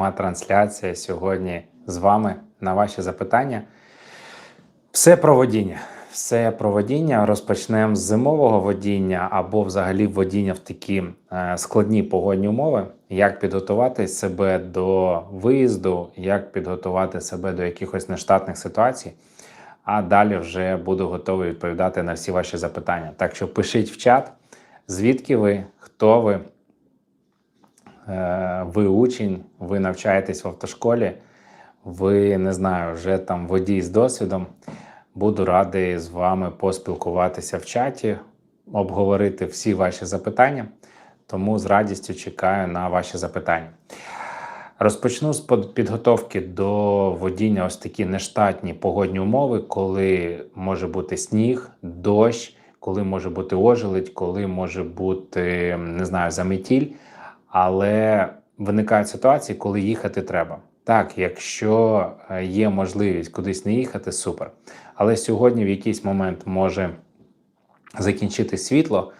Моя трансляція сьогодні з вами на ваші запитання. Все про водіння. Все про водіння. Розпочнемо з зимового водіння або взагалі водіння в такі е, складні погодні умови. Як підготувати себе до виїзду, як підготувати себе до якихось нештатних ситуацій. А далі вже буду готовий відповідати на всі ваші запитання. Так що пишіть в чат, звідки ви, хто ви, ви учень, ви навчаєтесь в автошколі, ви не знаю, вже там водій з досвідом. Буду радий з вами поспілкуватися в чаті, обговорити всі ваші запитання. Тому з радістю чекаю на ваші запитання. Розпочну з підготовки до водіння ось такі нештатні погодні умови, коли може бути сніг, дощ, коли може бути ожеледь, коли може бути не знаю, заметіль. Але виникають ситуації, коли їхати треба. Так, якщо е, є можливість кудись не їхати, супер. Але сьогодні в якийсь момент може закінчитись світло,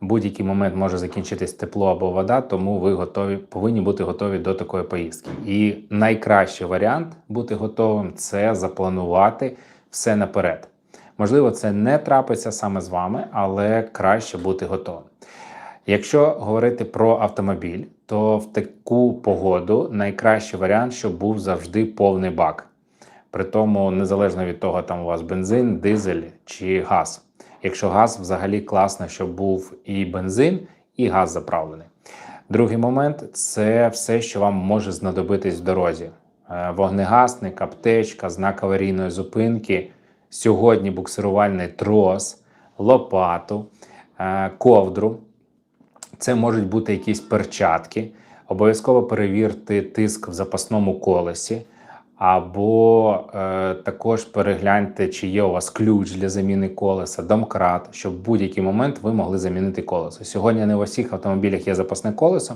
будь-який момент може закінчитись тепло або вода, тому ви готові повинні бути готові до такої поїздки. І найкращий варіант бути готовим це запланувати все наперед. Можливо, це не трапиться саме з вами, але краще бути готовим. Якщо говорити про автомобіль, то в таку погоду найкращий варіант, щоб був завжди повний бак. При тому, незалежно від того, там у вас бензин, дизель чи газ. Якщо газ, взагалі класно, щоб був і бензин, і газ заправлений. Другий момент це все, що вам може знадобитись в дорозі: Е, вогнегасник, аптечка, знак аварійної зупинки, сьогодні буксирувальний трос, лопату, е, ковдру. Це можуть бути якісь перчатки. Обов'язково перевірте тиск в запасному колесі, або е, також перегляньте, чи є у вас ключ для заміни колеса, домкрат, щоб в будь-який момент ви могли замінити колесо. Сьогодні не у всіх автомобілях є запасне колесо,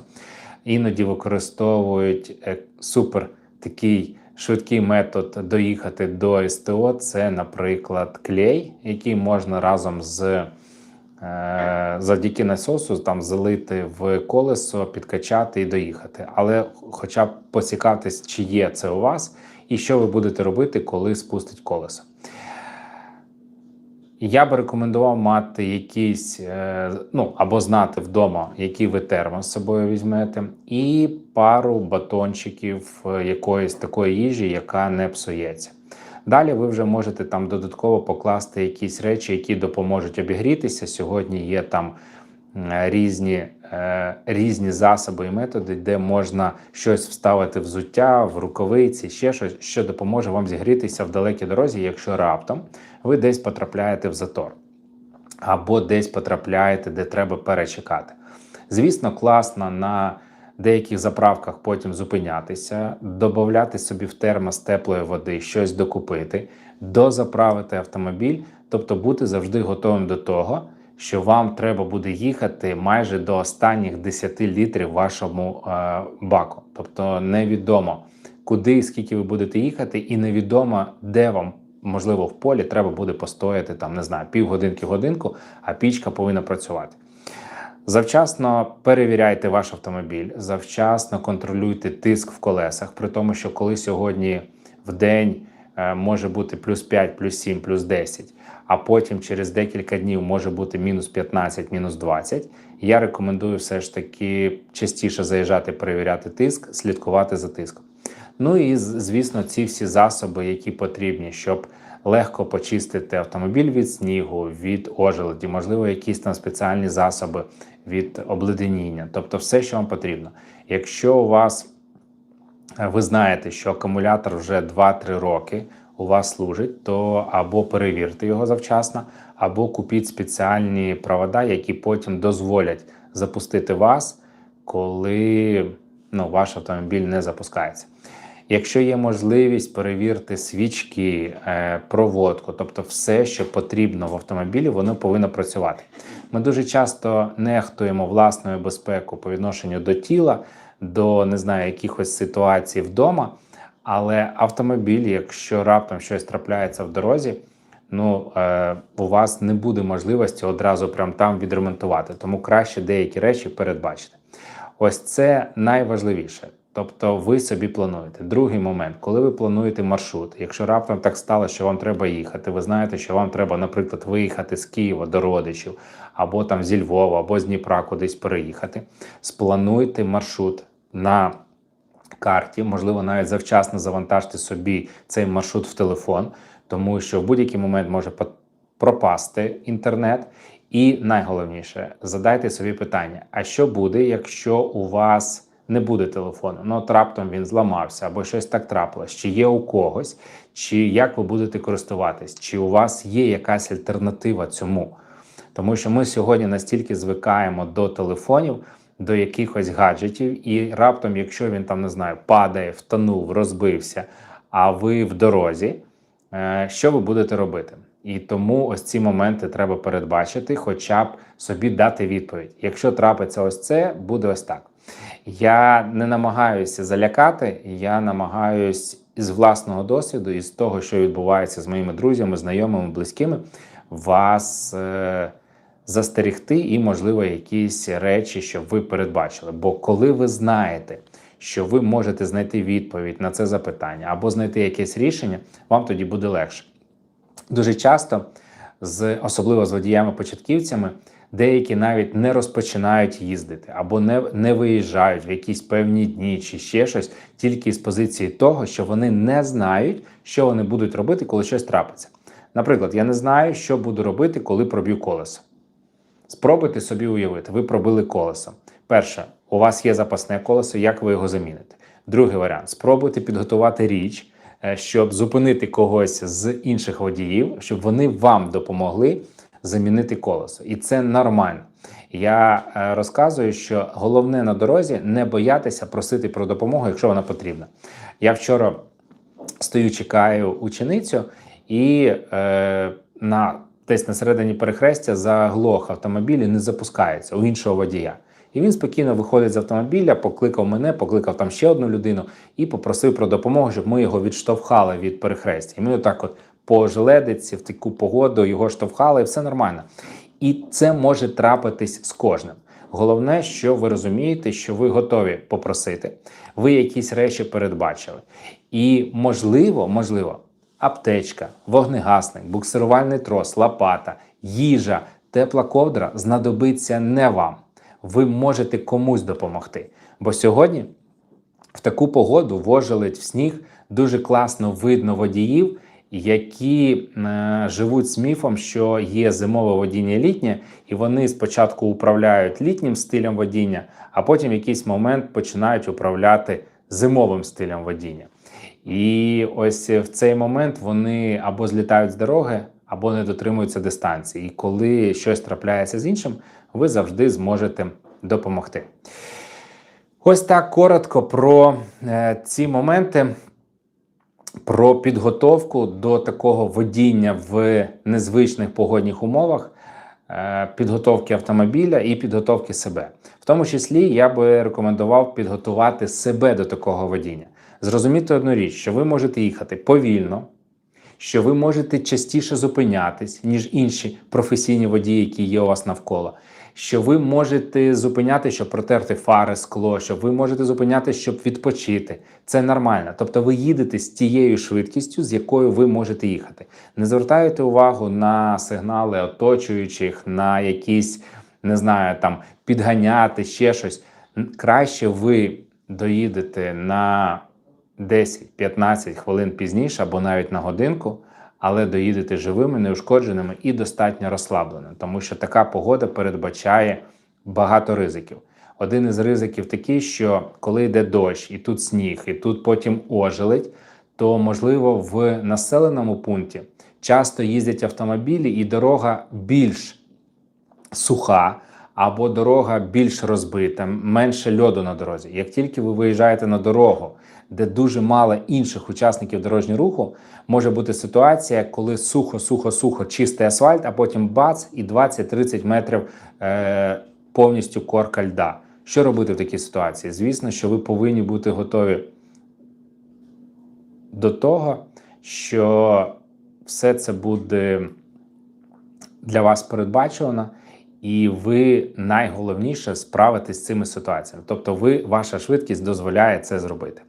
іноді використовують е, супер такий швидкий метод доїхати до СТО. Це, наприклад, клей, який можна разом з завдяки насосу там залити в колесо, підкачати і доїхати. Але хоча б поцікавитись, чи є це у вас, і що ви будете робити, коли спустить колесо. Я би рекомендував мати якийсь, е, ну або знати вдома, який ви термос з собою візьмете, і пару батончиків е, якоїсь такої їжі, яка не псується. Далі ви вже можете там додатково покласти якісь речі, які допоможуть обігрітися. Сьогодні є там різні е, різні засоби і методи, де можна щось вставити взуття, в рукавиці, ще щось, що допоможе вам зігрітися в далекій дорозі, якщо раптом ви десь потрапляєте в затор або десь потрапляєте, де треба перечекати. Звісно, класно на деяких заправках потім зупинятися, додати собі в термос теплої води, щось докупити, дозаправити автомобіль, тобто бути завжди готовим до того, що вам треба буде їхати майже до останніх 10 літрів вашому е, баку. Тобто невідомо, куди і скільки ви будете їхати, і невідомо, де вам. Можливо, в полі треба буде постояти там, не знаю, півгодинки годинку, а пічка повинна працювати. Завчасно перевіряйте ваш автомобіль, завчасно контролюйте тиск в колесах, при тому, що коли сьогодні в день е, може бути плюс 5, плюс 7, плюс 10, а потім через декілька днів може бути мінус 15, мінус 20, я рекомендую все ж таки частіше заїжджати, перевіряти тиск, слідкувати за тиском. Ну і звісно, ці всі засоби, які потрібні, щоб легко почистити автомобіль від снігу, від ожеледі, можливо, якісь там спеціальні засоби від обледеніння, тобто все, що вам потрібно. Якщо у вас е, ви знаєте, що акумулятор вже 2-3 роки у вас служить, то або перевірте його завчасно, або купіть спеціальні провода, які потім дозволять запустити вас, коли ну, ваш автомобіль не запускається. Якщо є можливість перевірити свічки, е, проводку, тобто все, що потрібно в автомобілі, воно повинно працювати. Ми дуже часто нехтуємо власною безпекою по відношенню до тіла, до не знаю, якихось ситуацій вдома. Але автомобіль, якщо раптом щось трапляється в дорозі, ну е, у вас не буде можливості одразу прям там відремонтувати. Тому краще деякі речі передбачити. Ось це найважливіше. Тобто ви собі плануєте. Другий момент, коли ви плануєте маршрут, якщо раптом так стало, що вам треба їхати, ви знаєте, що вам треба, наприклад, виїхати з Києва до родичів, або там зі Львова, або з Дніпра кудись переїхати. Сплануйте маршрут на карті, можливо, навіть завчасно завантажте собі цей маршрут в телефон, тому що в будь-який момент може пропасти інтернет. І найголовніше, задайте собі питання: а що буде, якщо у вас не буде телефону? Ну, от раптом він зламався або щось так трапилось, чи є у когось, чи як ви будете користуватись, чи у вас є якась альтернатива цьому? Тому що ми сьогодні настільки звикаємо до телефонів, до якихось гаджетів, і раптом, якщо він там не знаю, падає, втонув, розбився, а ви в дорозі, е, що ви будете робити? І тому ось ці моменти треба передбачити, хоча б собі дати відповідь. Якщо трапиться ось це, буде ось так. Я не намагаюся залякати, я намагаюсь із власного досвіду, із того, що відбувається з моїми друзями, знайомими, близькими, вас е, застерегти і, можливо, якісь речі, щоб ви передбачили. Бо коли ви знаєте, що ви можете знайти відповідь на це запитання або знайти якесь рішення, вам тоді буде легше. Дуже часто, з особливо з водіями-початківцями, деякі навіть не розпочинають їздити або не, не виїжджають в якісь певні дні чи ще щось, тільки з позиції того, що вони не знають, що вони будуть робити, коли щось трапиться. Наприклад, я не знаю, що буду робити, коли проб'ю колесо. Спробуйте собі уявити, ви пробили колесо. Перше, у вас є запасне колесо, як ви його заміните. Другий варіант спробуйте підготувати річ, е, щоб зупинити когось з інших водіїв, щоб вони вам допомогли замінити колесо. І це нормально. Я е, розказую, що головне на дорозі не боятися просити про допомогу, якщо вона потрібна. Я вчора стою, чекаю ученицю, і е, на десь на середині перехрестя заглох автомобіль і не запускається у іншого водія. І він спокійно виходить з автомобіля, покликав мене, покликав там ще одну людину і попросив про допомогу, щоб ми його відштовхали від перехрестя. І ми отак от по желедиці в таку погоду його штовхали, і все нормально. І це може трапитись з кожним. Головне, що ви розумієте, що ви готові попросити, ви якісь речі передбачили. І можливо, можливо, аптечка, вогнегасник, буксирувальний трос, лопата, їжа, тепла ковдра знадобиться не вам. Ви можете комусь допомогти. Бо сьогодні в таку погоду вожеледь в сніг дуже класно видно водіїв, які е, живуть з міфом, що є зимове водіння літнє, і вони спочатку управляють літнім стилем водіння, а потім в якийсь момент починають управляти зимовим стилем водіння. І ось в цей момент вони або злітають з дороги, або не дотримуються дистанції. І коли щось трапляється з іншим, ви завжди зможете допомогти. Ось так коротко про е, ці моменти, про підготовку до такого водіння в незвичних погодних умовах, е, підготовки автомобіля і підготовки себе. В тому числі я би рекомендував підготувати себе до такого водіння. Зрозуміти одну річ, що ви можете їхати повільно, що ви можете частіше зупинятись, ніж інші професійні водії, які є у вас навколо. Що ви можете зупиняти, щоб протерти фари, скло, що ви можете зупиняти, щоб відпочити. Це нормально. Тобто ви їдете з тією швидкістю, з якою ви можете їхати. Не звертайте увагу на сигнали оточуючих, на якісь, не знаю, там підганяти, ще щось. Краще ви доїдете на 10-15 хвилин пізніше або навіть на годинку, але доїдете живими, неушкодженими і достатньо розслабленими, тому що така погода передбачає багато ризиків. Один із ризиків такий, що коли йде дощ, і тут сніг, і тут потім ожеледь, то можливо в населеному пункті часто їздять автомобілі, і дорога більш суха. Або дорога більш розбита, менше льоду на дорозі. Як тільки ви виїжджаєте на дорогу, де дуже мало інших учасників дорожнього руху, може бути ситуація, коли сухо, сухо, сухо, чистий асфальт, а потім бац і 20-30 метрів е, повністю корка льда. Що робити в такій ситуації? Звісно, що ви повинні бути готові до того, що все це буде для вас передбачено, і ви найголовніше справитесь з цими ситуаціями. Тобто, ви, ваша швидкість дозволяє це зробити.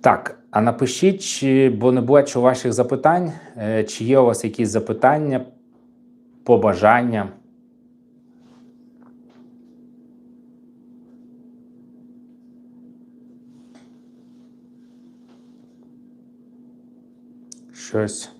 Так, а напишіть, бо не бачу ваших запитань, е, чи є у вас якісь запитання, побажання. Щось